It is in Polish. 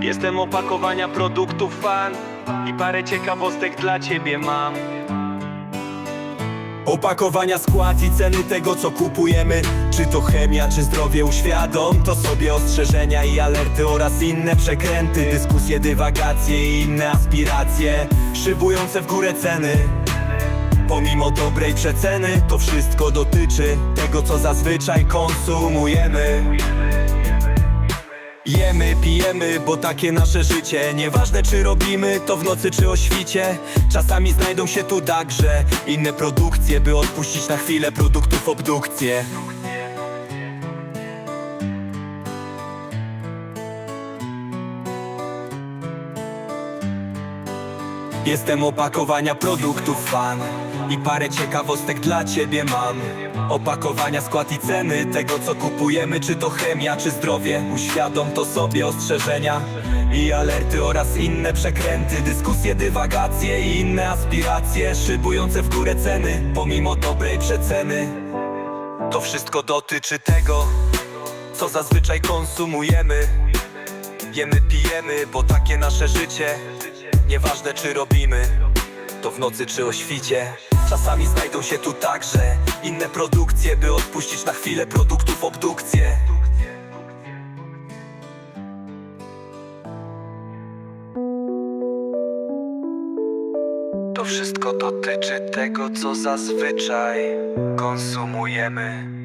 Jestem opakowania produktów fan I parę ciekawostek dla ciebie mam. Opakowania, skład i ceny tego co kupujemy. Czy to chemia, czy zdrowie uświadom To sobie ostrzeżenia i alerty oraz inne przekręty. Dyskusje, dywagacje i inne aspiracje Szybujące w górę ceny. Pomimo dobrej przeceny To wszystko dotyczy tego co zazwyczaj konsumujemy. Jemy, pijemy, bo takie nasze życie. Nieważne czy robimy to w nocy czy o świcie. Czasami znajdą się tu także inne produkcje By odpuścić na chwilę produktów obdukcję Jestem opakowania produktów fan. I parę ciekawostek dla ciebie mam. Opakowania, skład i ceny Tego co kupujemy, czy to chemia, czy zdrowie. Uświadom to sobie ostrzeżenia I alerty oraz inne przekręty. Dyskusje, dywagacje i inne aspiracje Szybujące w górę ceny Pomimo dobrej przeceny. To wszystko dotyczy tego Co zazwyczaj konsumujemy. Jemy, pijemy, bo takie nasze życie Nieważne czy robimy To w nocy czy o świcie. Czasami znajdą się tu także Inne produkcje, by odpuścić na chwilę produktów obdukcję To wszystko dotyczy tego, co zazwyczaj konsumujemy